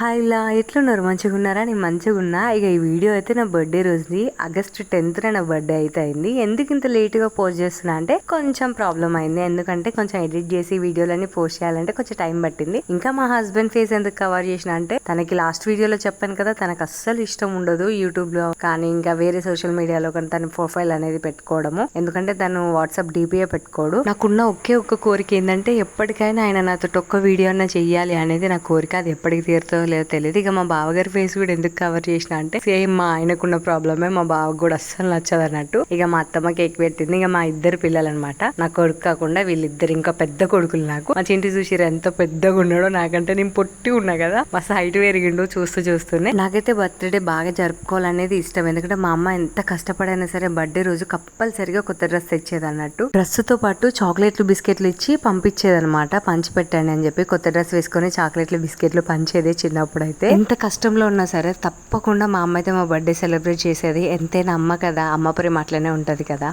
Hi ఇలా ఎట్లున్నారు? మంచిగా ఉన్నారా నేను మంచిగా ఉన్నా ఇక ఈ వీడియో అయితే నా బర్త్డే రోజుది. ఆగస్ట్ టెన్త్ నా బర్త్డే అయితే అయింది. ఎందుకు ఇంత లేట్గా పోస్ట్ చేస్తున్నా అంటే కొంచెం ప్రాబ్లం అయింది. ఎందుకంటే కొంచెం ఎడిట్ చేసి వీడియోలన్నీ పోస్ట్ చేయాలంటే కొంచెం టైం పట్టింది. ఇంకా మా హస్బెండ్ ఫేస్ ఎందుకు కవర్ చేసిన అంటే తనకి లాస్ట్ వీడియోలో చెప్పాను కదా తనకు అస్సలు ఇష్టం ఉండదు యూట్యూబ్లో కానీ ఇంకా వేరే సోషల్ మీడియాలో కానీ తన ప్రొఫైల్ అనేది పెట్టుకోవడము. ఎందుకంటే తను వాట్సాప్ డీపీఏ పెట్టుకోడు. నాకున్న ఒకే ఒక్క కోరిక ఏంటంటే ఎప్పటికైనా ఆయన నాతో ఒక్క వీడియో అన్న చెయ్యాలి అనేది నా కోరిక. అది ఎప్పటికి తీరుతుందో లేదో తెలియదు. ఇక మా బావగారి ఫేస్ కూడా ఎందుకు కవర్ చేసిన అంటే సేమ్ మా ఆయనకున్న ప్రాబ్లమే మా బావకు కూడా అస్సలు నచ్చదు అన్నట్టు. ఇక మా అత్తమ్మ కేక్ పెట్టింది. ఇక మా ఇద్దరు పిల్లలు అనమాట నా కొడుకు కాకుండా వీళ్ళిద్దరు ఇంకా పెద్ద కొడుకులు నాకు. మా చింటి చూసిరు ఎంత పెద్దగా ఉన్నాడో నాకంటే నేను పొట్టి ఉన్నా కదా. మా హైట్ పెరిగిండు చూస్తూ చూస్తూనే. నాకైతే బర్త్డే బాగా జరుపుకోవాలనేది ఇష్టం. ఎందుకంటే మా అమ్మ ఎంత కష్టపడైనా సరే బర్త్డే రోజు కంపల్సరిగా కొత్త డ్రెస్ తెచ్చేది అన్నట్టు. డ్రెస్తో పాటు చాక్లెట్లు బిస్కెట్లు ఇచ్చి పంపించేది అనమాట పంచి పెట్టండి అని చెప్పి కొత్త డ్రెస్ వేసుకొని చాక్లెట్లు బిస్కెట్లు పంచేది చిన్న చిన్నప్పుడైతే ఎంత కష్టంలో ఉన్నా సరే తప్పకుండా మా అమ్మ అయితే మా బర్త్డే సెలబ్రేట్ చేసేది. ఎంతైనా అమ్మ కదా. అమ్మ ప్రేమ అట్లనే ఉంటుంది కదా.